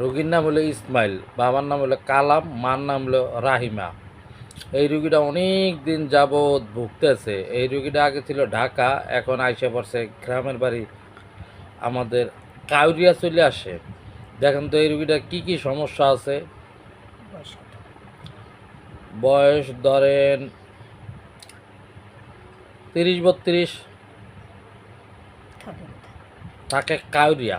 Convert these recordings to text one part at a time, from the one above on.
রোগীর নাম হলো ইসমাইল বাবার নাম হলো কালাম মার নাম হলো রাহিমা। এই রুগীটা অনেক দিন যাবৎ ভুগতেছে। এই রুগীটা আগে ছিল ঢাকা এখন আইসে পড়ছে গ্রামের বাড়ি আমাদের কাউরিয়া চলে আসে। দেখেন তো এই রুগীটা কি কি সমস্যা আছে? বয়স ধরেন তিরিশ বত্রিশ। থাকে কাউরিয়া।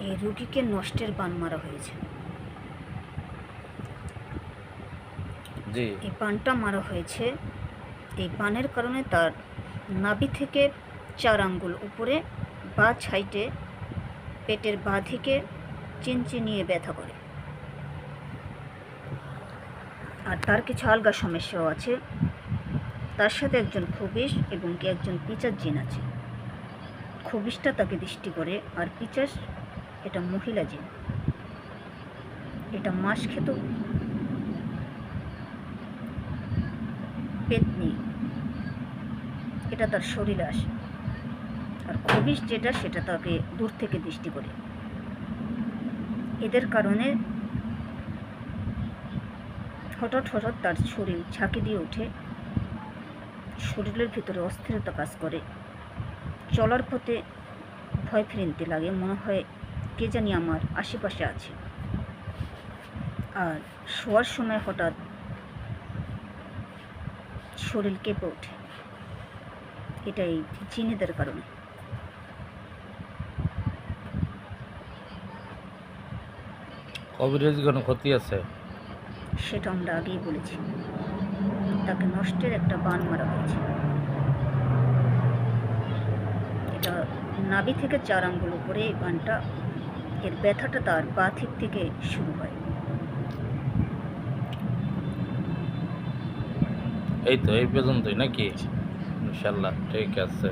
এই রুগীকে নষ্টের বান মারা হয়েছে। এই বানটা মারা হয়েছে এই বানের কারণে তার নাভি থেকে চার আঙ্গুল উপরে বা ছাইটে পেটের বাঁধিকে চিনচিনিয়ে ব্যথা করে। আর তার কিছু আলগা সমস্যাও আছে। তার সাথে একজন খবিশ এবং কি একজন পিচার জিন আছে। খবিশটা তাকে দৃষ্টি করে আর পিচাস এটা মহিলা জিন। এটা মাস খেত। পেতনি এটা তার শরীরে আসে। আর খবিশ যেটা, সেটা তাকে দূর থেকে দৃষ্টি করে। এদের কারণে হঠাৎ হঠাৎ তার শরীর ঝাঁকি দিয়ে ওঠে। শরীরের ভিতরে অস্থিরতা কাজ করে। চলার পথে ভয় ফিরিনতে লাগে। মনে হয় কে জানি আমার আশেপাশে আছে। আর শোয়ার সময় হঠাৎ শরীর কেঁপে ওঠে। এটাই জিনেদের কারণে। কবিরাজি কোনো ক্ষতি আছে? সেটা আমরা আগেই বলেছি। তাকে নষ্টের একটা বান মারা হয়েছে। এটা নাভি থেকে চার আঙ্গুল উপরে এই বানটা এর ব্যথাটা তার পাথিক থেকে শুরু হয়। এই তো, এই পর্যন্তই নাকি? ইনশাল্লাহ, ঠিক আছে।